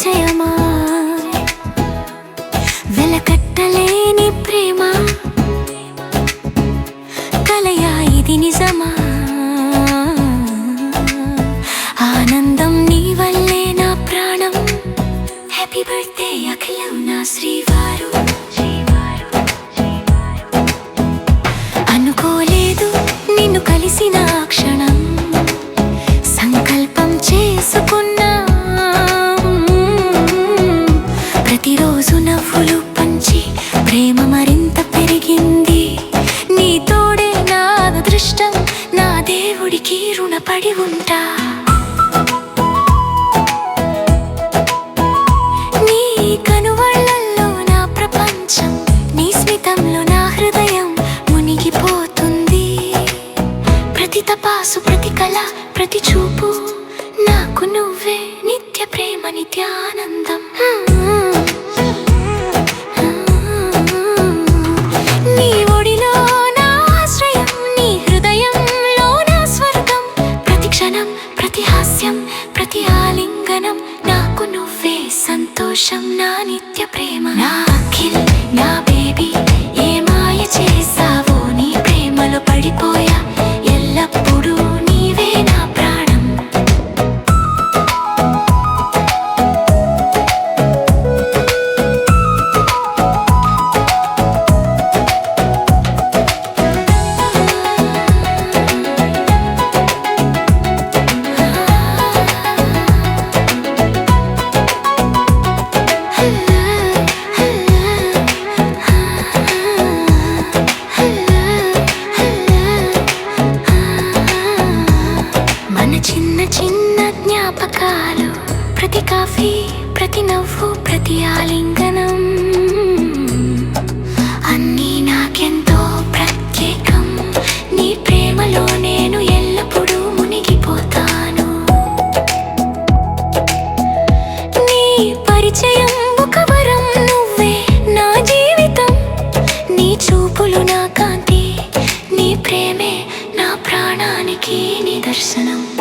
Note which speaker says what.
Speaker 1: tear my ఆలింగనం నాకు నువ్వే సంతోషం నా నిత్య ప్రేమ. నా అఖిల్ నా బేబీ ప్రతి కాఫీ ప్రతి నవ్వు ప్రతి ఆలింగనం. అన్నీ నాకెంతో ప్రత్యేకం. నీ ప్రేమలో నేను ఎల్లప్పుడూ మునిగిపోతాను. నీ పరిచయం ఒక వరం నువ్వే నా జీవితం. నీ చూపులు నా కాంతి నీ ప్రేమే నా ప్రాణానికి నిదర్శనం.